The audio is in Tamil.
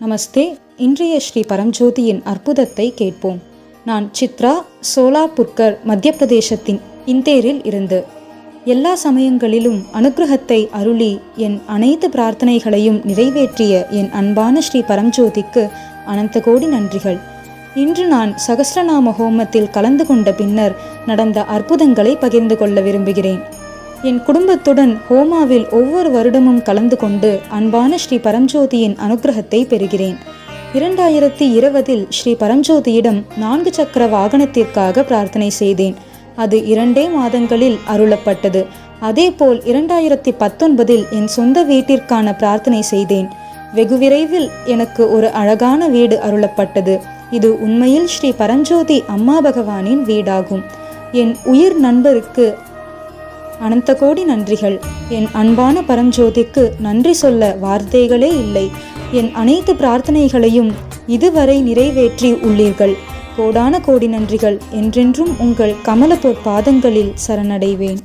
நமஸ்தே. இன்றைய ஸ்ரீ பரம்ஜோதியின் அற்புதத்தை கேட்போம். நான் சித்ரா சோலாபுர்கர் மத்திய பிரதேசத்தின் இந்தேரில் இருந்து. எல்லா சமயங்களிலும் அனுக்கிரகத்தை அருளி என் அனைத்து பிரார்த்தனைகளையும் நிறைவேற்றிய என் அன்பான ஸ்ரீ பரம்ஜோதிக்கு அனந்த கோடி நன்றிகள். இன்று நான் சகசிரநாம ஹோமத்தில் கலந்து கொண்ட பின்னர் நடந்த அற்புதங்களை பகிர்ந்து கொள்ள விரும்புகிறேன். என் குடும்பத்துடன் ஹோமாவில் ஒவ்வொரு வருடமும் கலந்து கொண்டு அன்பான ஸ்ரீ பரம்ஜோதியின் அனுகிரகத்தை பெறுகிறேன். இரண்டாயிரத்தி இருபதில் ஸ்ரீ பரம்ஜோதியிடம் நான்கு சக்கர வாகனத்திற்காக பிரார்த்தனை செய்தேன். அது இரண்டே மாதங்களில் அருளப்பட்டது. அதேபோல் இரண்டாயிரத்தி பத்தொன்பதில் என் சொந்த வீட்டிற்கான பிரார்த்தனை செய்தேன். வெகு விரைவில் எனக்கு ஒரு அழகான வீடு அருளப்பட்டது. இது உண்மையில் ஸ்ரீ பரஞ்சோதி அம்மா பகவானின் வீடாகும். என் உயிர் நண்பருக்கு அனந்த கோடி நன்றிகள். என் அன்பான பரஞ்சோதிக்கு நன்றி சொல்ல வார்த்தைகளே இல்லை. என் அனைத்து பிரார்த்தனைகளையும் இதுவரை நிறைவேற்றி உள்ளீர்கள். கோடான கோடி நன்றிகள். என்றென்றும் உங்கள் கமல பாதங்களில் சரணடைவேன்.